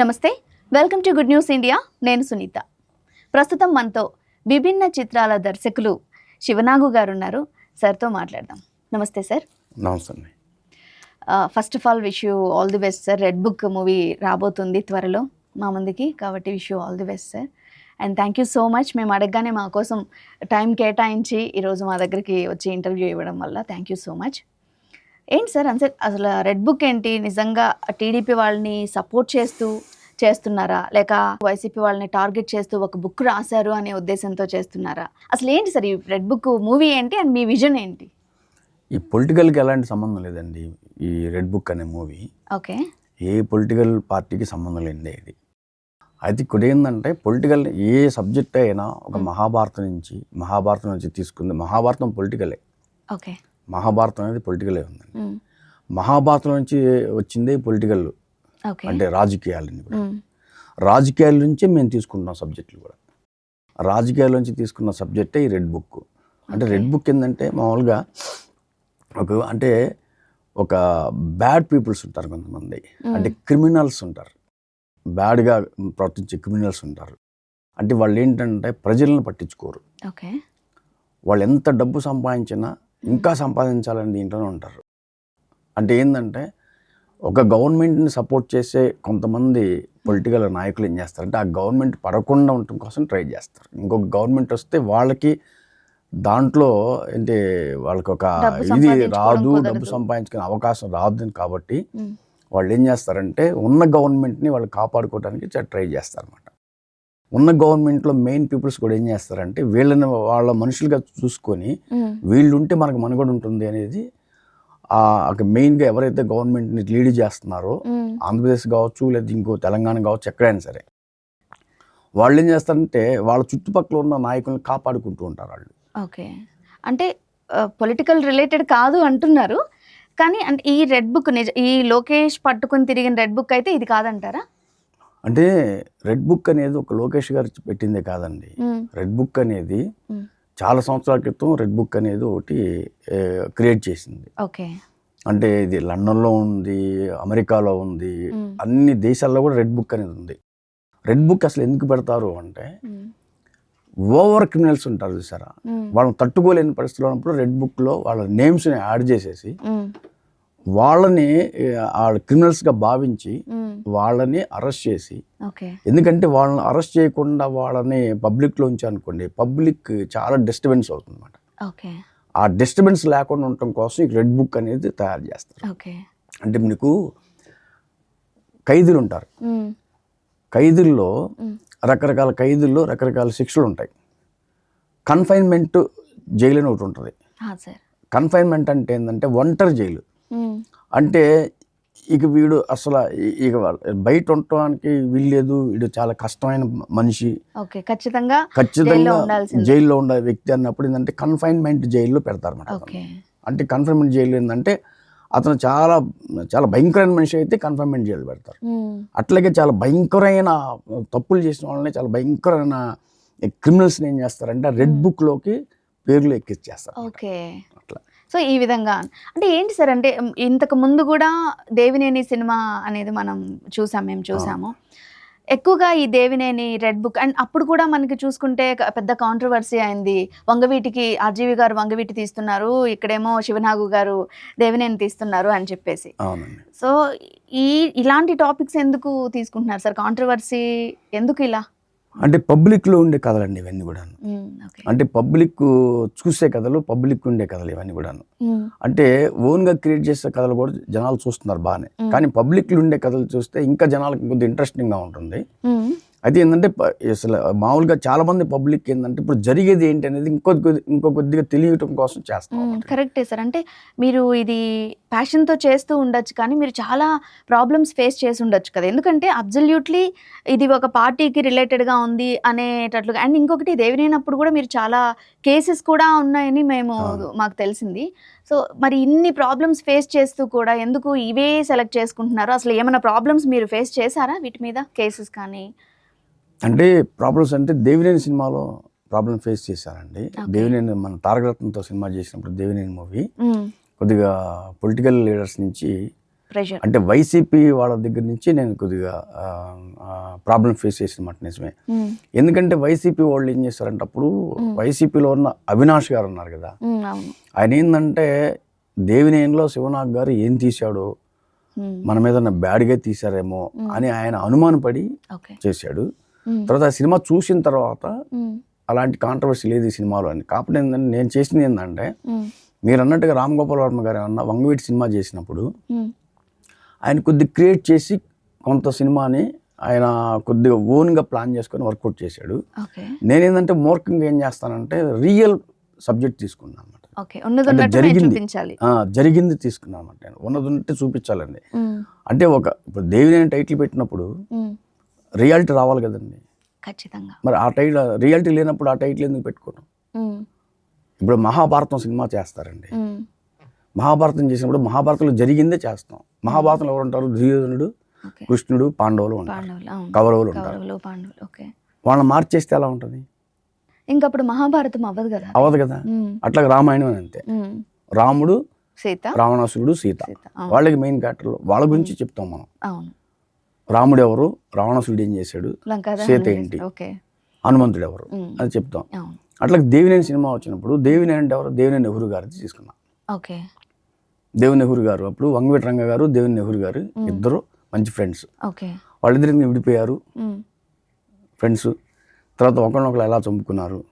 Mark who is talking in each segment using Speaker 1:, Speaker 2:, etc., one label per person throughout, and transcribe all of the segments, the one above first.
Speaker 1: నమస్తే. Welcome to good news India. నేను సునీత. ప్రస్తుతం మనతో విభిన్న చిత్రాల దర్శకులు శివనాగు గారు ఉన్నారు సార్తో మాట్లాడదాం. నమస్తే సార్.
Speaker 2: నమస్తే
Speaker 1: first of all wish you all the best sir red book movie రాబోతుంది త్వరలో మా మందికి. కాబట్టి wish you all the best sir and thank you so much మేము అడగగానే మా కోసం టైం కేటాయించి ఈరోజు మా దగ్గరికి వచ్చి ఇంటర్వ్యూ ఇవ్వడం వల్ల థ్యాంక్ యూ సో మచ్ ఏంటి సార్? అసలు అసలు రెడ్ బుక్ ఏంటి? నిజంగా టీడీపీ వాళ్ళని సపోర్ట్ చేస్తూ చేస్తున్నారా? లేక వైసీపీ వాళ్ళని టార్గెట్ చేస్తూ ఒక బుక్ రాశారు అనే ఉద్దేశంతో చేస్తున్నారా? అసలు ఏంటి సార్ ఈ రెడ్ బుక్ మూవీ ఏంటి? అండ్ మీ విజన్ ఏంటి?
Speaker 2: ఈ పొలిటికల్కి ఎలాంటి సంబంధం లేదండి ఈ రెడ్ బుక్ అనే మూవీ.
Speaker 1: ఓకే.
Speaker 2: ఏ పొలిటికల్ పార్టీకి సంబంధం లేనిదే ఇది. అయితే ఇక్కడ ఏంటంటే పొలిటికల్ ఏ సబ్జెక్ట్ అయినా ఒక. మహాభారతం నుంచి మహాభారతం నుంచి తీసుకుంది. మహాభారతం పొలిటికలే.
Speaker 1: ఓకే.
Speaker 2: మహాభారతం అనేది పొలిటికలే ఉందండి. మహాభారతం నుంచి వచ్చిందే పొలిటికల్ అంటే రాజకీయాలని కూడా. రాజకీయాల నుంచే మేము తీసుకుంటున్నాం సబ్జెక్టులు కూడా. రాజకీయాల నుంచి తీసుకున్న సబ్జెక్టే ఈ రెడ్ బుక్. అంటే. రెడ్ బుక్ ఏంటంటే మామూలుగా ఒక అంటే ఒక బ్యాడ్ పీపుల్స్ ఉంటారు కొంతమంది. అంటే క్రిమినల్స్ ఉంటారు. బ్యాడ్గా ప్రవర్తించే క్రిమినల్స్ ఉంటారు. అంటే వాళ్ళు ఏంటంటే ప్రజలను పట్టించుకోరు.
Speaker 1: ఓకే.
Speaker 2: వాళ్ళు ఎంత డబ్బు సంపాదించినా ఇంకా సంపాదించాలని దీంట్లోనే ఉంటారు. అంటే ఏంటంటే ఒక గవర్నమెంట్ని సపోర్ట్ చేసే కొంతమంది పొలిటికల్ నాయకులు ఏం చేస్తారంటే ఆ గవర్నమెంట్ పడకుండా ఉండటం కోసం ట్రై చేస్తారు. ఇంకొక గవర్నమెంట్ వస్తే వాళ్ళకి దాంట్లో ఏంటి వాళ్ళకి ఒక ఇది రాదు. డబ్బు సంపాదించుకునే అవకాశం రాదు కాబట్టి వాళ్ళు ఏం చేస్తారంటే ఉన్న గవర్నమెంట్ని వాళ్ళు కాపాడుకోవడానికి ట్రై చేస్తారన్నమాట. ఉన్న గవర్నమెంట్లో మెయిన్ పీపుల్స్ కూడా ఏం చేస్తారంటే వీళ్ళని వాళ్ళ మనుషులుగా చూసుకొని వీళ్ళు ఉంటే మనకు మనుగడ ఉంటుంది అనేది మెయిన్గా ఎవరైతే గవర్నమెంట్ని లీడ్ చేస్తున్నారో ఆంధ్రప్రదేశ్ కావచ్చు లేదా ఇంకో తెలంగాణ కావచ్చు ఎక్కడైనా సరే. వాళ్ళు ఏం చేస్తారంటే వాళ్ళ చుట్టుపక్కల ఉన్న నాయకులను కాపాడుకుంటూ ఉంటారు వాళ్ళు.
Speaker 1: ఓకే. అంటే పొలిటికల్ రిలేటెడ్ కాదు అంటున్నారు. కానీ అంటే ఈ రెడ్ బుక్ నిజ ఈ లోకేష్ పట్టుకుని తిరిగిన రెడ్ బుక్ అయితే ఇది కాదంటారా?
Speaker 2: అంటే రెడ్ బుక్ అనేది ఒక లోకేష్ గారు పెట్టిందే కాదండి. రెడ్ బుక్ అనేది. చాలా సంవత్సరాల క్రితం రెడ్ బుక్ అనేది ఒకటి క్రియేట్ చేసింది.
Speaker 1: ఓకే.
Speaker 2: అంటే ఇది లండన్లో ఉంది అమెరికాలో ఉంది. అన్ని దేశాల్లో కూడా రెడ్ బుక్ అనేది ఉంది. రెడ్ బుక్ అసలు ఎందుకు పెడతారు అంటే ఓవర్ క్రిమినల్స్ ఉంటారు చూసారా? వాళ్ళని తట్టుకోలేని పరిస్థితిలో ఉన్నప్పుడు రెడ్ బుక్లో వాళ్ళ నేమ్స్ని యాడ్ చేసేసి వాళ్ళని ఆ క్రిమినల్స్గా భావించి వాళ్ళని అరెస్ట్ చేసి ఎందుకంటే వాళ్ళని అరెస్ట్ చేయకుండా వాళ్ళని పబ్లిక్లో ఉంచి అనుకోండి పబ్లిక్ చాలా డిస్టర్బెన్స్ అవుతుంది అనమాట
Speaker 1: ఓకే.
Speaker 2: ఆ డిస్టర్బెన్స్ లేకుండా ఉండటం కోసం ఈ రెడ్ బుక్ అనేది తయారు చేస్తారు. అంటే మీకు ఖైదీలు ఉంటారు. ఖైదీల్లో. రకరకాల ఖైదీల్లో రకరకాల శిక్షలు ఉంటాయి. కన్ఫైన్మెంట్ జైలు అని ఒకటి ఉంటుంది. కన్ఫైన్మెంట్ అంటే ఏంటంటే ఒంటరి జైలు. అంటే ఇక వీడు అసలు ఇక బయట ఉండటానికి వీల్లేదు. వీడు చాలా కష్టమైన మనిషి.
Speaker 1: ఓకే. ఖచ్చితంగా జైల్లో
Speaker 2: ఖచ్చితంగా. జైల్లో ఉండే వ్యక్తి అన్నప్పుడు ఏంటంటే కన్ఫైన్మెంట్ జైల్లో పెడతారన్నమాట
Speaker 1: ఓకే.
Speaker 2: అంటే కన్ఫైన్మెంట్ జైలు ఏంటంటే అతను చాలా చాలా భయంకరమైన మనిషి అయితే కన్ఫైన్మెంట్ జైలు పెడతారు. అట్లాగే చాలా భయంకరమైన తప్పులు చేసిన వాళ్ళని చాలా భయంకరమైన క్రిమినల్స్ని ఏం చేస్తారంటే రెడ్. బుక్లోకి పేర్లు ఎక్కిచ్చేస్తారు
Speaker 1: సో ఈ విధంగా. అంటే ఏంటి సార్ అంటే ఇంతకు ముందు కూడా దేవినేని సినిమా అనేది మనం చూసాం మేము చూసాము. ఎక్కువగా ఈ దేవినేని రెడ్ బుక్ అండ్ అప్పుడు కూడా మనకి చూసుకుంటే పెద్ద కాంట్రవర్సీ అయింది. వంగవీటికి ఆర్జీవి గారు వంగవీటి తీస్తున్నారు ఇక్కడేమో శివనాగు గారు దేవినేని తీస్తున్నారు అని చెప్పేసి. సో ఈ ఇలాంటి టాపిక్స్ ఎందుకు తీసుకుంటున్నారు సార్? కాంట్రవర్సీ ఎందుకు ఇలా?
Speaker 2: అంటే పబ్లిక్లో ఉండే కథలండి ఇవన్నీ కూడాను. అంటే పబ్లిక్ చూసే కథలు పబ్లిక్ ఉండే కథలు ఇవన్నీ కూడాను. అంటే ఓన్గా క్రియేట్ చేసే కథలు కూడా జనాలు చూస్తున్నారు బాగానే. కానీ పబ్లిక్లో ఉండే కథలు చూస్తే ఇంకా జనాలకు కొద్దిగా ఇంట్రెస్టింగ్గా ఉంటుంది. అయితే ఏంటంటే అసలు మామూలుగా చాలా మంది పబ్లిక్ ఏంటంటే ఇప్పుడు జరిగేది ఏంటి అనేది ఇంకో ఇంకో కొద్దిగా తెలియటం కోసం చేస్తాం.
Speaker 1: కరెక్టే సార్. అంటే మీరు ఇది ప్యాషన్తో చేస్తూ ఉండొచ్చు కానీ మీరు చాలా ప్రాబ్లమ్స్ ఫేస్ చేసి ఉండొచ్చు కదా. ఎందుకంటే అబ్జల్యూట్లీ ఇది ఒక పార్టీకి రిలేటెడ్గా ఉంది అనేటట్లుగా అండ్ ఇంకొకటి దేవినేనప్పుడు కూడా మీరు చాలా కేసెస్ కూడా ఉన్నాయని మేము. మాకు తెలిసింది. సో మరి ఇన్ని ప్రాబ్లమ్స్ ఫేస్ చేస్తూ కూడా ఎందుకు ఇవే సెలెక్ట్ చేసుకుంటున్నారు? అసలు ఏమైనా ప్రాబ్లమ్స్ మీరు ఫేస్ చేశారా? వీటి మీద కేసెస్ కానీ
Speaker 2: అంటే ప్రాబ్లమ్స్ అంటే దేవినేని సినిమాలో ప్రాబ్లం ఫేస్ చేశానండి. దేవినేని మన తారకరత్నంతో సినిమా చేసినప్పుడు దేవినేని మూవీ.
Speaker 1: మ్మ్.
Speaker 2: కొద్దిగా పొలిటికల్ లీడర్స్ నుంచి అంటే వైసీపీ వాళ్ళ దగ్గర నుంచి నేను కొద్దిగా ప్రాబ్లం ఫేస్ చేసిన మాట నిజమే. ఎందుకంటే వైసీపీ వాళ్ళు ఏం చేస్తారంటే అప్పుడు వైసీపీలో ఉన్న అవినాష్ గారు ఉన్నారు కదా. ఆయన ఏంటంటే దేవినేనిలో శివనాగ్ గారు ఏం తీశాడో మన మీద బ్యాడ్గా తీశారేమో అని ఆయన అనుమానపడి చేశాడు. తర్వాత ఆ సినిమా చూసిన తర్వాత అలాంటి కాంట్రవర్సీ లేదు ఈ సినిమాలో అని. కాకపోతే ఏంటంటే నేను చేసింది ఏంటంటే మీరు అన్నట్టుగా రామ్ గోపాల్ వర్మ గారు ఏమన్నా వంగవీటి సినిమా చేసినప్పుడు ఆయన కొద్ది క్రియేట్ చేసి కొంత సినిమాని ఆయన కొద్దిగా ఓన్గా ప్లాన్ చేసుకొని వర్కౌట్ చేశాడు. నేనేంటంటే మూర్ఖంగా ఏం చేస్తానంటే రియల్ సబ్జెక్ట్ తీసుకున్నాను అనమాట జరిగింది. జరిగింది తీసుకున్నాను అనమాట నేను. ఉన్నది ఉన్నట్టు చూపించాలండి అంటే ఒక ఇప్పుడు దేవిని టైటిల్ పెట్టినప్పుడు రియాలిటీ రావాలి కదండి.
Speaker 1: ఖచ్చితంగా.
Speaker 2: మరి ఆ టైటిల్ రియాలిటీ లేనప్పుడు ఆ టైటిల్ ఎందుకు పెట్టుకోవడం ఇప్పుడు మహాభారతం సినిమా చేస్తారండి. మహాభారతం చేసినప్పుడు మహాభారతంలో జరిగిందే చేస్తాం. మహాభారతంలో ఎవరు ఉంటారు? దుర్యోధనుడు కృష్ణుడు పాండవులు ఉంటారు. కౌరవులు ఉంటారు. వాళ్ళని మార్చేస్తే ఎలా ఉంటుంది?
Speaker 1: ఇంకప్పుడు మహాభారతం అవ్వదు కదా.
Speaker 2: అవదు కదా. అట్లా రామాయణం అంతే. రాముడు
Speaker 1: సీత.
Speaker 2: రావణాసురుడు సీత. వాళ్ళకి మెయిన్ క్యారెక్టర్లు. వాళ్ళ గురించి చెప్తాం మనం.
Speaker 1: అవును.
Speaker 2: రాముడు ఎవరు రావణాసురుడు ఏం చేశాడు? సీత ఏంటి? హనుమంతుడు ఎవరు అని చెప్తాం. అట్లా దేవినేని సినిమా వచ్చినప్పుడు దేవినేని అంటే ఎవరు దేవినేని నెహ్రూ గారిది తీసుకున్నాం.
Speaker 1: ఓకే.
Speaker 2: దేవిని నెహ్రూ గారు అప్పుడు వంగవీటి రంగ గారు దేవిని నెహ్రూ గారు ఇద్దరు మంచి ఫ్రెండ్స్.
Speaker 1: ఓకే.
Speaker 2: వాళ్ళిద్దరికి విడిపోయారు. ఫ్రెండ్స్. తర్వాత ఒకరినొకరు ఎలా చంపుకున్నారు?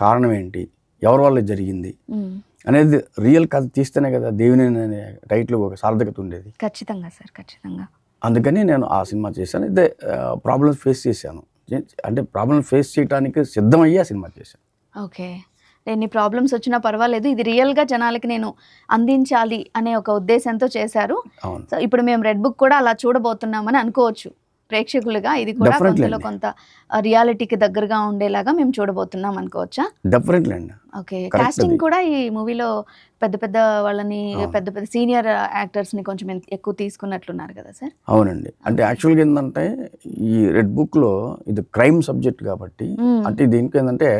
Speaker 2: కారణం ఏంటి? ఎవరి వల్ల జరిగింది? అనేది రియల్ కథ తీస్తేనే కదా దేవినేని అనే టైటిల్ ఒక సార్థకత ఉండేది.
Speaker 1: ఖచ్చితంగా సార్ ఖచ్చితంగా.
Speaker 2: అందుకని నేను ఆ సినిమా చేశాను. అయితే ప్రాబ్లమ్స్ ఫేస్ చేశాను. అంటే ప్రాబ్లమ్ ఫేస్ చేయడానికి సిద్ధమయ్యి ఆ సినిమా చేశాను.
Speaker 1: ఓకే. ఎన్ని ప్రాబ్లమ్స్ వచ్చినా పర్వాలేదు. ఇది రియల్గా జనాలకి నేను అందించాలి అనే ఒక ఉద్దేశంతో చేశారు. సో ఇప్పుడు మేము రెడ్ బుక్ కూడా అలా చూడబోతున్నామని అనుకోవచ్చు. ప్రేక్షకులుగా ఇది కూడా కొంతలో. కొంత రియాలిటీకి దగ్గరగా ఉండేలాగా మేము చూడబోతున్నాం అనుకోవచ్చా
Speaker 2: డెఫినెట్లీ అండి
Speaker 1: ఓకే కాస్టింగ్. కూడా ఈ మూవీలో పెద్ద పెద్ద వాళ్ళని. పెద్ద పెద్ద సీనియర్ యాక్టర్స్ని కొంచెం ఎక్కువ తీసుకున్నట్లున్నారు కదా సార్
Speaker 2: అవునండి అంటే యాక్చువల్గా ఏంటంటే ఈ రెడ్ బుక్లో ఇది క్రైమ్ సబ్జెక్ట్ కాబట్టి. అంటే దీనికి ఏంటంటే.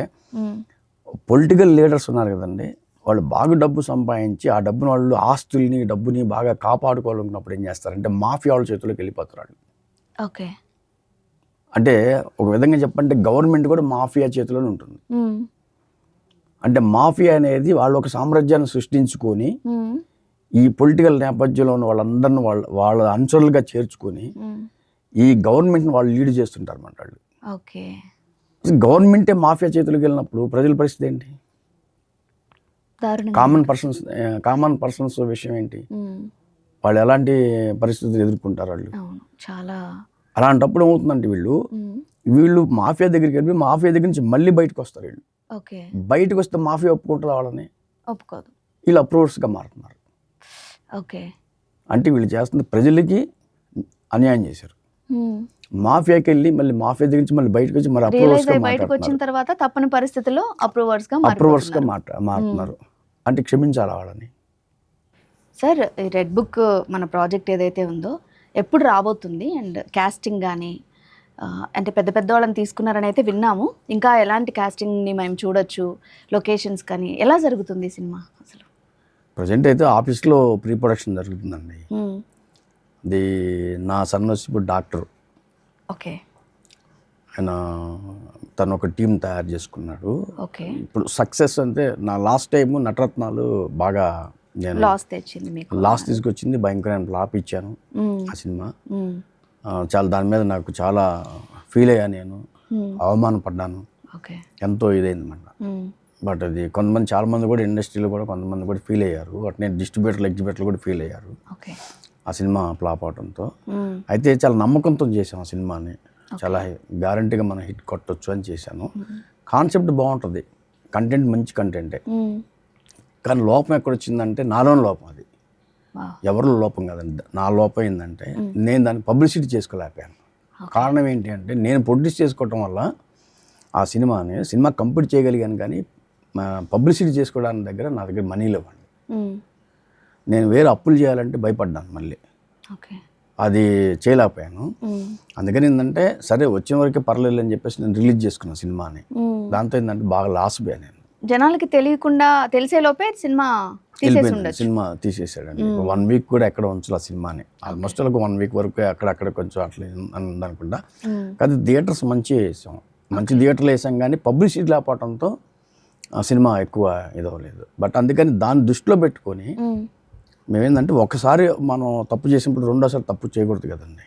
Speaker 2: పొలిటికల్ లీడర్స్ ఉన్నారు కదండి వాళ్ళు బాగా డబ్బు సంపాదించి ఆ డబ్బుని వాళ్ళు ఆస్తుల్ని డబ్బుని బాగా కాపాడుకోవాలనుకున్నప్పుడు ఏం చేస్తారంటే మాఫియా వాళ్ళ చేతుల్లోకి వెళ్ళిపోతారు వాళ్ళు
Speaker 1: ఓకే
Speaker 2: అంటే ఒక విధంగా చెప్పంటే గవర్నమెంట్ కూడా మాఫియా చేతిలోనే ఉంటుంది. అంటే మాఫియా అనేది వాళ్ళు ఒక సామ్రాజ్యాన్ని సృష్టించుకొని. ఈ పొలిటికల్ నేపథ్యంలో ఉన్న వాళ్ళందరిని వాళ్ళ వాళ్ళ అనుచరులుగా చేర్చుకొని. ఈ గవర్నమెంట్ని వాళ్ళు లీడ్ చేస్తుంటారు అన్నమాట వాళ్ళు
Speaker 1: ఓకే
Speaker 2: గవర్నమెంటే మాఫియా చేతులకు వెళ్ళినప్పుడు ప్రజల పరిస్థితి ఏంటి కామన్ పర్సన్స్ కామన్ పర్సన్స్ విషయం ఏంటి. వాళ్ళు ఎలాంటి పరిస్థితులు ఎదుర్కొంటారు వాళ్ళు
Speaker 1: చాలా
Speaker 2: అలాంటప్పుడు ఏమవుతుందంటే వీళ్ళు. వీళ్ళు మాఫియా దగ్గరికి వెళ్ళి మాఫియా దగ్గర నుంచి మళ్ళీ బయటకు వస్తారు వీళ్ళు.
Speaker 1: ఓకే.
Speaker 2: బయటకు వస్తే మాఫియా ఒప్పుకుంటుందా వాళ్ళని?
Speaker 1: ఒప్పుకోదు.
Speaker 2: వీళ్ళు అప్రోవర్స్గా మారుతున్నారు.
Speaker 1: ఓకే.
Speaker 2: అంటే వీళ్ళు చేస్తుంది ప్రజలకి అన్యాయం చేశారు. మాఫియాకి వెళ్ళి మళ్ళీ మాఫియా దగ్గర నుంచి మళ్ళీ బయటకు వచ్చి అప్రూవర్స్గా
Speaker 1: అయ్యి బయటకు వచ్చిన తర్వాత తప్పని పరిస్థితుల్లో
Speaker 2: అప్రూవర్స్గా
Speaker 1: మారిపోతున్నారు.
Speaker 2: మాట్లా మారుతున్నారు. అంటే క్షమించాలి వాళ్ళని?
Speaker 1: సార్ రెడ్ బుక్ మన ప్రాజెక్ట్ ఏదైతే ఉందో ఎప్పుడు రాబోతుంది? అండ్ కాస్టింగ్ కానీ అంటే పెద్ద పెద్ద వాళ్ళని తీసుకున్నారని అయితే విన్నాము. ఇంకా ఎలాంటి కాస్టింగ్ని మేము చూడొచ్చు? లొకేషన్స్ కానీ ఎలా జరుగుతుంది సినిమా అసలు?
Speaker 2: ప్రజెంట్ అయితే ఆఫీస్లో ప్రీ ప్రొడక్షన్ జరుగుతుందండి. ఇది నా సన్ వచ్చి ఇప్పుడు డాక్టర్
Speaker 1: ఓకే.
Speaker 2: ఆయన తను ఒక టీం తయారు చేసుకున్నాడు.
Speaker 1: ఓకే.
Speaker 2: ఇప్పుడు సక్సెస్ అంటే నా లాస్ట్ టైం నటరత్నాలు బాగా
Speaker 1: లాస్ తెచ్చింది మీకు.
Speaker 2: లాస్ట్ తీసుకొచ్చింది భయంకరమైన ఫ్లాప్ ఇచ్చాను. ఆ సినిమా. చాలా దాని మీద నాకు చాలా ఫీల్ అయ్యాను నేను. అవమానపడ్డాను. ఎంతో ఇదైందన్నమాట.
Speaker 1: మ్మ్.
Speaker 2: బట్ అది కొంతమంది చాలా మంది కూడా ఇండస్ట్రీలో కూడా కొంతమంది కూడా ఫీల్ అయ్యారు. అట్నే డిస్ట్రిబ్యూటర్లు ఎగ్జిబ్యూటర్లు కూడా ఫీల్ అయ్యారు. ఆ సినిమా ఫ్లాప్ అవడంతో. అయితే చాలా నమ్మకంతో చేసాం ఆ సినిమాని. చాలా గ్యారంటీగా మనం హిట్ కొట్టొచ్చు అని చేశాను. కాన్సెప్ట్ బాగుంటుంది. కంటెంట్ మంచి కంటెంటే. కానీ లోపం ఎక్కడ వచ్చిందంటే నాలోని లోపం అది. ఎవరిలో లోపం కాదండి. నా లోపం ఏంటంటే నేను దాన్ని పబ్లిసిటీ చేసుకోలేకపోయాను. కారణం ఏంటి అంటే నేను ప్రొడ్యూస్ చేసుకోవటం వల్ల ఆ సినిమాని సినిమా కంప్లీట్ చేయగలిగాను కానీ పబ్లిసిటీ చేసుకోవడానికి దగ్గర నా దగ్గర మనీ లేవండి. నేను వేరే అప్పులు చేయాలంటే భయపడ్డాను మళ్ళీ. అది చేయలేకపోయాను. అందుకని ఏంటంటే సరే వచ్చిన వరకే పర్లేదు అని చెప్పేసి నేను రిలీజ్ చేసుకున్నాను సినిమాని. దాంతో ఏంటంటే బాగా లాస్ పోయాను నేను.
Speaker 1: జనాలకి తెలియకుండా తెలిసే లోపే సినిమా తీసేసి
Speaker 2: సినిమా తీసేసాడండి. వన్ వీక్ కూడా ఎక్కడ ఉంచాలి ఆ సినిమాని. ఆల్మోస్ట్ ఒక వన్ వీక్ వరకు అక్కడక్కడ కొంచెం అట్లా అనుకుంటా. కానీ థియేటర్స్ మంచిగా వేసాం మంచి థియేటర్లు వేసాం కానీ పబ్లిసిటీ లేకపోవడంతో ఆ సినిమా ఎక్కువ ఇదవ్వలేదు. బట్ అందుకని దాన్ని దృష్టిలో పెట్టుకొని
Speaker 1: మ్మ్.
Speaker 2: మేమేంటంటే ఒకసారి మనం తప్పు చేసినప్పుడు రెండోసారి తప్పు చేయకూడదు కదండి.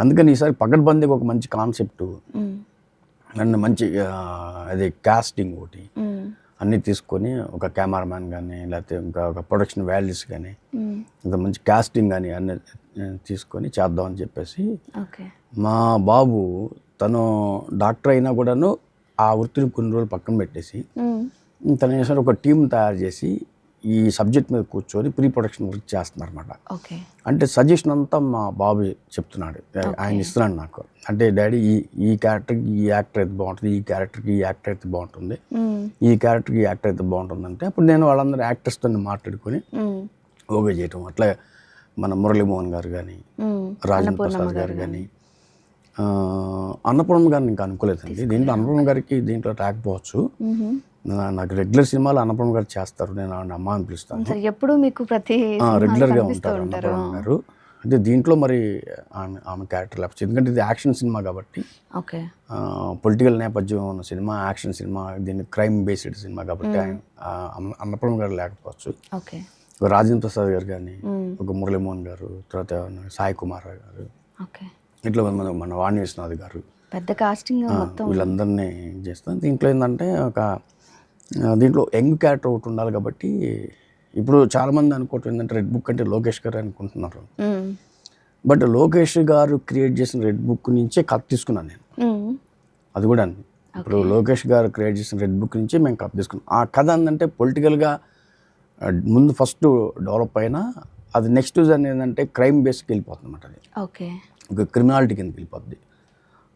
Speaker 2: అందుకని ఈసారి పకడ్బందీగా ఒక మంచి కాన్సెప్ట్. అండ్ మంచి అది కాస్టింగ్ ఒకటి. అన్నీ తీసుకొని ఒక కెమెరామ్యాన్ కానీ లేకపోతే ఇంకా ఒక ప్రొడక్షన్ వాల్యూస్ కానీ. ఇంత మంచి కాస్టింగ్ కానీ అన్నీ తీసుకొని చేద్దామని చెప్పేసి మా బాబు తను డాక్టర్ అయినా కూడాను ఆ వృత్తిని కొన్ని రోజులు పక్కన పెట్టేసి. తను చేశారు ఒక టీం తయారు చేసి ఈ సబ్జెక్ట్ మీద కూర్చొని ప్రీ ప్రొడక్షన్ వర్క్ చేస్తున్నారు అనమాట అంటే సజెషన్ అంతా మా బాబు చెప్తున్నాడు. ఆయన ఇస్తున్నాడు నాకు. అంటే డాడీ ఈ ఈ క్యారెక్టర్కి ఈ యాక్టర్ అయితే బాగుంటుంది ఈ క్యారెక్టర్కి ఈ యాక్టర్ అయితే బాగుంటుంది. ఈ క్యారెక్టర్కి ఈ యాక్టర్ అయితే బాగుంటుంది అంటే అప్పుడు నేను వాళ్ళందరూ యాక్టర్స్తో మాట్లాడుకొని. ఓకే చేయటం. అట్లా మన మురళీమోహన్ గారు కానీ. రాజేంద్ర ప్రసాద్ గారు కానీ అన్నపూర్ణ గారిని ఇంకా అనుకోలేదండి. దీంట్లో అన్నపూర్ణ గారికి దీంట్లో రాకపోవచ్చు నాకు రెగ్యులర్ సినిమాలు అన్నపూర్ణ గారు చేస్తారు. నేను ఆవిడ అమ్మ అని పిలుస్తాను.
Speaker 1: ఎప్పుడు మీకు ప్రతి
Speaker 2: రెగ్యులర్గా ఉంటారు అన్నపూర్ణ గారు. అంటే దీంట్లో మరి ఆమె ఆమె క్యారెక్టర్ లేకపోతే ఎందుకంటే ఇది యాక్షన్ సినిమా కాబట్టి
Speaker 1: ఓకే.
Speaker 2: పొలిటికల్ నేపథ్యం ఉన్న సినిమా యాక్షన్ సినిమా దీన్ని క్రైమ్ బేస్డ్ సినిమా కాబట్టి ఆయన అన్నపూర్ణ గారు లేకపోవచ్చు.
Speaker 1: ఓకే.
Speaker 2: రాజేంద్ర ప్రసాద్ గారు కానీ. ఒక మురళీమోహన్ గారు తర్వాత సాయి కుమార్ గారు.
Speaker 1: ఓకే.
Speaker 2: ఇట్లా మన మన వాణి విశ్వనాథ్ గారు.
Speaker 1: పెద్ద కాస్టింగ్ మొత్తం.
Speaker 2: వీళ్ళందరినీ చేస్తాం. దీంట్లో ఏంటంటే ఒక దీంట్లో యంగ్ క్యారెక్టర్ ఒకటి ఉండాలి కాబట్టి ఇప్పుడు చాలామంది అనుకోవటం ఏంటంటే రెడ్ బుక్ అంటే లోకేష్ గారు అనుకుంటున్నారు. బట్ లోకేష్ గారు క్రియేట్ చేసిన రెడ్ బుక్ నుంచే కప్ తీసుకున్నాను నేను. అది కూడా అండి ఇప్పుడు లోకేష్ గారు క్రియేట్ చేసిన రెడ్ బుక్ నుంచి మేము కప్ తీసుకున్నాం. ఆ కథ ఏంటంటే పొలిటికల్గా ముందు ఫస్ట్ డెవలప్ అయినా అది నెక్స్ట్ దాన్ని ఏంటంటే క్రైమ్ బేస్కి వెళ్ళిపోతుంది అనమాట అది.
Speaker 1: ఓకే.
Speaker 2: ఒక క్రిమినాలిటీ కిందకి వెళ్ళిపోద్ది.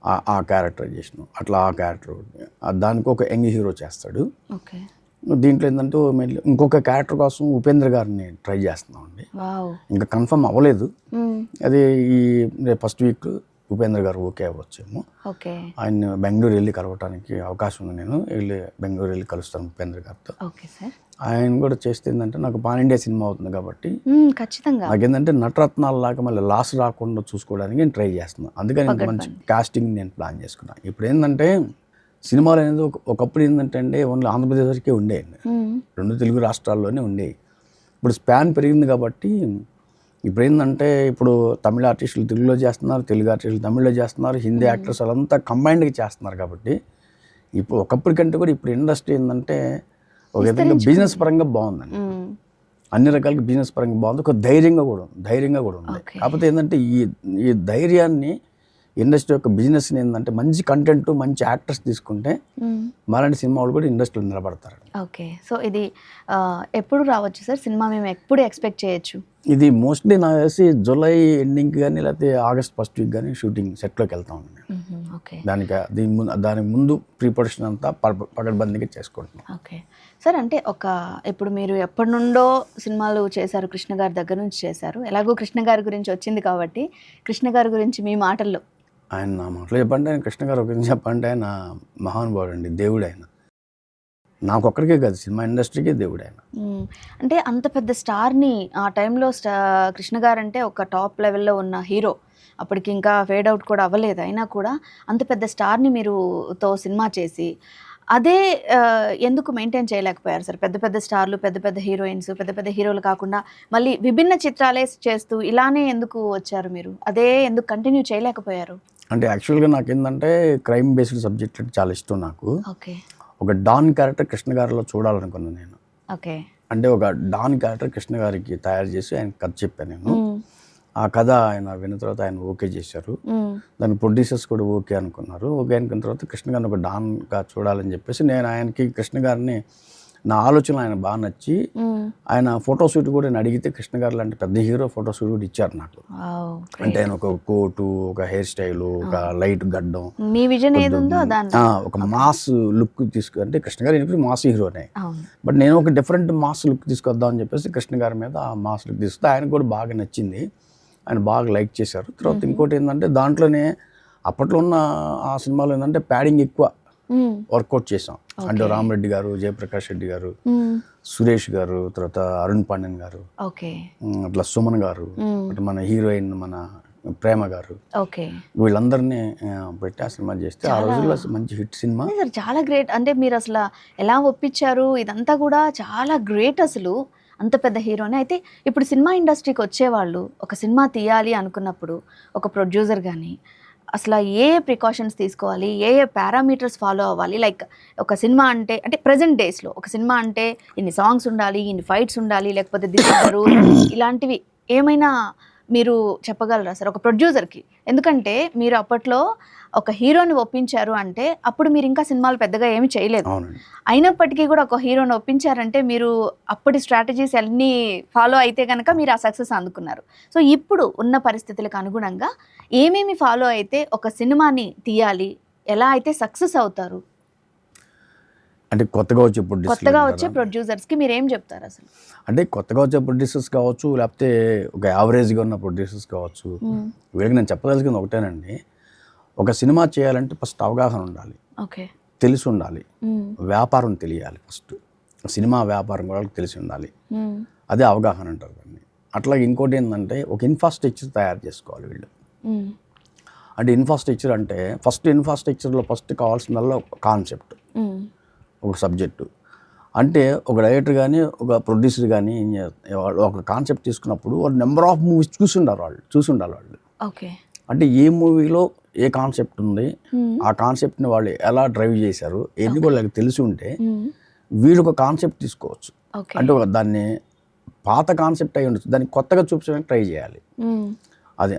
Speaker 2: ఆ- క్యారెక్టరైజేషన్ అట్లా ఆ క్యారెక్టర్ దానికి ఒక యంగ్ హీరో చేస్తాడు.
Speaker 1: ఓకే.
Speaker 2: దీంట్లో ఏంటంటే ఇంకొక క్యారెక్టర్ కోసం ఉపేంద్ర గారిని ట్రై చేస్తున్నామండి.
Speaker 1: వావ్.
Speaker 2: ఇంకా కన్ఫర్మ్ అవ్వలేదు. అది ఈ ఫస్ట్ వీక్ ఉపేంద్ర గారు ఓకే అవ్వచ్చేమో.
Speaker 1: ఓకే.
Speaker 2: ఆయన బెంగళూరు వెళ్ళి కలవటానికి అవకాశం ఉంది. నేను వెళ్ళి బెంగళూరు వెళ్ళి కలుస్తాను ఉపేంద్ర గారితో.
Speaker 1: Okay sir.
Speaker 2: ఆయన కూడా చేస్తే ఏంటంటే నాకు పాన్ ఇండియా సినిమా అవుతుంది కాబట్టి.
Speaker 1: ఖచ్చితంగా.
Speaker 2: నాకేంటంటే నటరత్నాల లాగా మళ్ళీ లాస్ రాకుండా చూసుకోవడానికి నేను ట్రై చేస్తున్నాను అందుకని మంచి కాస్టింగ్ నేను ప్లాన్ చేసుకున్నాను ఇప్పుడు ఏంటంటే సినిమాలు అనేది ఒక ఒకప్పుడు ఏంటంటే అండి ఓన్లీ ఆంధ్రప్రదేశ్ వరకే ఉండేవి. రెండు తెలుగు రాష్ట్రాల్లోనే ఉండేవి. ఇప్పుడు స్పాన్ పెరిగింది కాబట్టి ఇప్పుడు ఏంటంటే ఇప్పుడు తమిళ ఆర్టిస్టులు తెలుగులో చేస్తున్నారు తెలుగు ఆర్టిస్టులు తమిళ్ళో చేస్తున్నారు హిందీ యాక్టర్స్ వాళ్ళంతా కంబైన్డ్గా చేస్తున్నారు కాబట్టి ఇప్పుడు ఒకప్పటి కంటే కూడా ఇప్పుడు ఇండస్ట్రీ ఏంటంటే ఒక విధంగా బిజినెస్ పరంగా బాగుందండి. అన్ని రకాలుగా బిజినెస్ పరంగా బాగుంది. ఒక ధైర్యంగా కూడా ఉంది. ధైర్యంగా కూడా ఉంది. కాకపోతే ఏంటంటే ఈ ఈ ధైర్యాన్ని ఇండస్ట్రీ యొక్క బిజినెస్ని ఏంటంటే మంచి కంటెంట్ మంచి యాక్టర్స్ తీసుకుంటే. మాలాంటి సినిమా వాళ్ళు కూడా ఇండస్ట్రీలో నిలబడతారు.
Speaker 1: ఓకే. సో ఇది ఎప్పుడు రావచ్చు సార్? సినిమా మేము ఎప్పుడు ఎక్స్పెక్ట్ చేయొచ్చు?
Speaker 2: ఇది మోస్ట్లీ నాకు తెలిసి జూలై ఎండింగ్ కానీ లేకపోతే ఆగస్ట్ ఫస్ట్ వీక్ కానీ షూటింగ్ సెట్లోకి వెళ్తా ఉన్నాను దానికి దీని ముందు దానికి ముందు ప్రీ ప్రొడక్షన్ అంతా పగ- పగడ్బందీగా చేసుకుంటున్నాం.
Speaker 1: ఓకే. సార్ అంటే ఒక ఇప్పుడు మీరు ఎప్పటి నుండో సినిమాలు చేశారు కృష్ణ గారి దగ్గర నుంచి చేశారు. ఎలాగో కృష్ణ గారి గురించి వచ్చింది కాబట్టి కృష్ణ గారి గురించి మీ మాటల్లో
Speaker 2: ఆయన నా మాటలో చెప్పండి ఆయన కృష్ణ గారు ఒక చెప్పండి ఆయన మహానుభావుడు అండి దేవుడు ఆయన నాకు ఒక్కరికే కాదు సినిమా ఇండస్ట్రీకే దేవుడు ఆయన
Speaker 1: అంటే అంత పెద్ద స్టార్ని ఆ టైంలో స్టా కృష్ణ గారు అంటే ఒక టాప్ లెవెల్లో ఉన్న హీరో. అప్పటికి ఇంకా ఫేడ్ అవుట్ కూడా అవ్వలేదు. అయినా కూడా అంత పెద్ద స్టార్ని మీరు తో సినిమా చేసి అదే ఎందుకు మెయింటైన్ చేయలేకపోయారు సార్? పెద్ద పెద్ద స్టార్లు పెద్ద పెద్ద హీరోయిన్స్ పెద్ద పెద్ద హీరోలు కాకుండా మళ్ళీ విభిన్న చిత్రాలే చేస్తూ ఇలానే ఎందుకు వచ్చారు మీరు? అదే ఎందుకు కంటిన్యూ చేయలేకపోయారు?
Speaker 2: అంటే యాక్చువల్గా నాకు ఏంటంటే క్రైమ్ బేస్డ్ సబ్జెక్ట్ అంటే చాలా ఇష్టం నాకు. ఒక డాన్ క్యారెక్టర్ కృష్ణ గారిలో చూడాలనుకున్నాను నేను.
Speaker 1: ఓకే.
Speaker 2: అంటే ఒక డాన్ క్యారెక్టర్ కృష్ణ గారికి తయారు చేసి ఆయన కథ చెప్పాను నేను. ఆ కథ ఆయన విన్న తర్వాత ఆయన ఓకే చేశారు. దాని ప్రొడ్యూసర్స్ కూడా ఓకే అనుకున్నారు. ఓకే అనుకున్న తర్వాత కృష్ణ గారిని ఒక డాన్గా చూడాలని చెప్పేసి నేను ఆయనకి కృష్ణ గారిని నా ఆలోచన ఆయన బాగా నచ్చి ఆయన ఫోటో షూట్ కూడా నేను అడిగితే కృష్ణ గారు లాంటి పెద్ద హీరో ఫోటో షూట్ కూడా ఇచ్చారు నాకు. అంటే ఆయన ఒక కోటు ఒక హెయిర్ స్టైల్ ఒక లైట్ గడ్డం.
Speaker 1: మీ విజన్
Speaker 2: ఒక మాస్ లుక్ తీసుకు అంటే కృష్ణ గారు ఎప్పుడు మాస్ హీరోనే బట్ నేను ఒక డిఫరెంట్ మాస్ లుక్ తీసుకొద్దాం అని చెప్పేసి కృష్ణ గారి మీద ఆ మాస్ లుక్ తీసుకుంటే ఆయన కూడా బాగా నచ్చింది. ఆయన బాగా లైక్ చేశారు. తర్వాత ఇంకోటి ఏంటంటే దాంట్లోనే అప్పట్లో ఉన్న ఆ సినిమాలో ఏంటంటే ప్యాడింగ్ ఎక్కువ. వర్కౌట్ చేసాం అంటే. రామరెడ్డి గారు జయప్రకాష్ రెడ్డి గారు
Speaker 1: మ్మ్.
Speaker 2: సురేష్ గారు తర్వాత అరుణ్ పాండ్యన్ గారు
Speaker 1: ఓకే
Speaker 2: ఉమ్, అట్లా సుమన్ గారు మన హీరోయిన్ మన ప్రేమ గారు.
Speaker 1: ఓకే
Speaker 2: వీళ్ళందరినీ పెట్టి ఆ సినిమా చేస్తే ఆ రోజుల్లో మంచి హిట్ సినిమా.
Speaker 1: చాలా గ్రేట్. అంటే మీరు అసలు ఎలా ఒప్పించారు? ఇదంతా కూడా చాలా గ్రేట్ అసలు. అంత పెద్ద హీరోని. అయితే ఇప్పుడు సినిమా ఇండస్ట్రీకి వచ్చేవాళ్ళు ఒక సినిమా తీయాలి అనుకున్నప్పుడు ఒక ప్రొడ్యూసర్ కానీ అసలు ఏ ప్రికాషన్స్ తీసుకోవాలి ఏ ఏ పారామీటర్స్ ఫాలో అవ్వాలి? లైక్ ఒక సినిమా అంటే అంటే ప్రజెంట్ డేస్లో ఒక సినిమా అంటే ఇన్ని సాంగ్స్ ఉండాలి ఇన్ని ఫైట్స్ ఉండాలి లేకపోతే దిశరు ఇలాంటివి ఏమైనా మీరు చెప్పగలరా సార్? ఒక ప్రొడ్యూసర్కి ఎందుకంటే మీరు అప్పట్లో ఒక హీరోని ఒప్పించారు అంటే అప్పుడు మీరు ఇంకా సినిమాలు పెద్దగా ఏమి చేయలేదు. అయినప్పటికీ కూడా ఒక హీరోని ఒప్పించారంటే మీరు అప్పటి స్ట్రాటజీస్ అన్నీ ఫాలో అయితే కనుక మీరు ఆ సక్సెస్ అందుకున్నారు. సో ఇప్పుడు ఉన్న పరిస్థితులకు అనుగుణంగా ఏమేమి ఫాలో అయితే ఒక సినిమాని తీయాలి? ఎలా అయితే సక్సెస్ అవుతారు?
Speaker 2: అంటే కొత్తగా వచ్చే ప్రొడ్యూసర్
Speaker 1: కొత్తగా వచ్చే ప్రొడ్యూసర్స్కి మీరు ఏం చెప్తారు అసలు?
Speaker 2: అంటే కొత్తగా వచ్చే ప్రొడ్యూసర్స్ కావచ్చు లేకపోతే ఒక యావరేజ్గా ఉన్న ప్రొడ్యూసర్స్ కావచ్చు. వీళ్ళకి నేను చెప్పదలుచుకుంది ఒకటేనండి. ఒక సినిమా చేయాలంటే ఫస్ట్ అవగాహన ఉండాలి.
Speaker 1: ఓకే.
Speaker 2: తెలిసి ఉండాలి. వ్యాపారం తెలియాలి ఫస్ట్. సినిమా వ్యాపారం కూడా తెలిసి ఉండాలి. అదే అవగాహన అంటారు దాన్ని. అట్లాగే ఇంకోటి ఏంటంటే ఒక ఇన్ఫ్రాస్ట్రక్చర్ తయారు చేసుకోవాలి వీళ్ళు. అంటే ఇన్ఫ్రాస్ట్రక్చర్ అంటే ఫస్ట్ ఇన్ఫ్రాస్ట్రక్చర్లో ఫస్ట్ కావాల్సిందల్లా ఒక కాన్సెప్ట్ ఒక సబ్జెక్టు. అంటే ఒక డైరెక్టర్ కానీ ఒక ప్రొడ్యూసర్ కానీ వాళ్ళు ఒక కాన్సెప్ట్ తీసుకున్నప్పుడు వాళ్ళు నెంబర్ ఆఫ్ మూవీస్ చూసి ఉండాలి వాళ్ళు చూసి ఉండాలి వాళ్ళు.
Speaker 1: ఓకే.
Speaker 2: అంటే ఏ మూవీలో ఏ కాన్సెప్ట్ ఉంది ఆ కాన్సెప్ట్ని వాళ్ళు ఎలా డ్రైవ్ చేశారు ఎన్ని వాళ్ళకి తెలిసి ఉంటే వీళ్ళు ఒక కాన్సెప్ట్ తీసుకోవచ్చు. అంటే దాన్ని పాత కాన్సెప్ట్ అయి ఉండొచ్చు దాన్ని కొత్తగా చూపించడానికి ట్రై చేయాలి. అది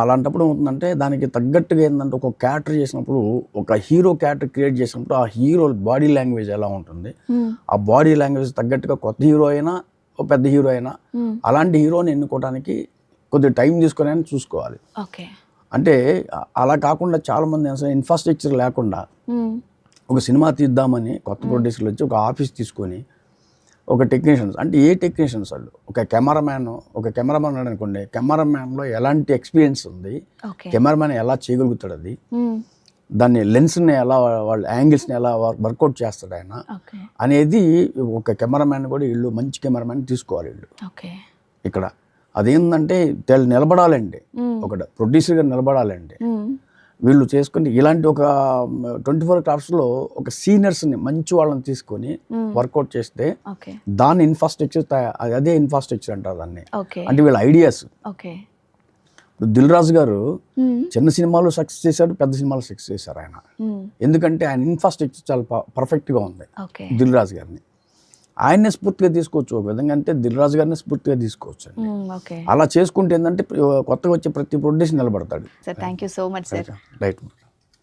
Speaker 2: అలాంటప్పుడు ఏమవుతుందంటే దానికి తగ్గట్టుగా ఏంటంటే ఒక క్యారెక్టర్ చేసినప్పుడు ఒక హీరో క్యారెక్టర్ క్రియేట్ చేసినప్పుడు ఆ హీరో బాడీ లాంగ్వేజ్ ఎలా ఉంటుంది? ఆ బాడీ లాంగ్వేజ్ తగ్గట్టుగా కొత్త హీరో అయినా ఒక పెద్ద హీరో అయినా అలాంటి హీరోని ఎన్నుకోవడానికి కొద్దిగా టైం తీసుకొని అయినా చూసుకోవాలి.
Speaker 1: ఓకే
Speaker 2: అంటే అలా కాకుండా చాలామంది అసలు ఇన్ఫ్రాస్ట్రక్చర్ లేకుండా ఒక సినిమా తీద్దామని కొత్త ప్రొడ్యూసర్లు వచ్చి ఒక ఆఫీస్ తీసుకొని ఒక టెక్నీషియన్స్ అంటే ఏ టెక్నీషియన్స్ వాళ్ళు? ఒక కెమెరామ్యాన్ ఒక కెమెరామ్యాన్ ఉన్నాడు అనుకోండి కెమెరామ్యాన్లో ఎలాంటి ఎక్స్పీరియన్స్ ఉంది? కెమెరామ్యాన్ ఎలా చేయగలుగుతాడు అది? దాన్ని లెన్స్ని ఎలా వాళ్ళ యాంగిల్స్ని ఎలా వర్కౌట్ చేస్తాడు ఆయన? అనేది ఒక కెమెరామ్యాన్ కూడా వీళ్ళు మంచి కెమెరామ్యాన్ తీసుకోవాలి వీళ్ళు. ఇక్కడ అదేంటంటే తెల్ నిలబడాలండి. ఒక ప్రొడ్యూసర్గా నిలబడాలండి. వీళ్ళు చేసుకుని ఇలాంటి ఒక ట్వంటీ ఫోర్ క్రాఫ్ట్స్లో ఒక సీనియర్స్ని మంచి వాళ్ళని తీసుకొని వర్కౌట్ చేస్తే దాని ఇన్ఫ్రాస్ట్రక్చర్ అదే ఇన్ఫ్రాస్ట్రక్చర్ అంటారు దాన్ని. అంటే వీళ్ళ ఐడియాస్. దిల్ రాజు గారు చిన్న సినిమాలు సక్సెస్ చేశాడు పెద్ద సినిమాలు సక్సెస్ చేశారు ఆయన. ఎందుకంటే ఆయన ఇన్ఫ్రాస్ట్రక్చర్ చాలా పర్ఫెక్ట్గా ఉంది. దిల్ రాజు గారిని. ఆయన్నే స్ఫూర్తిగా తీసుకోవచ్చు. ఒక విధంగా అంటే దిల్ రాజు గారిని స్ఫూర్తిగా తీసుకోవచ్చు అండి అలా చేసుకుంటే ఏంటంటే కొత్తగా వచ్చే ప్రతి ప్రొడ్యూసర్ నిలబడతాడు.
Speaker 1: Sir thank you so much sir
Speaker 2: right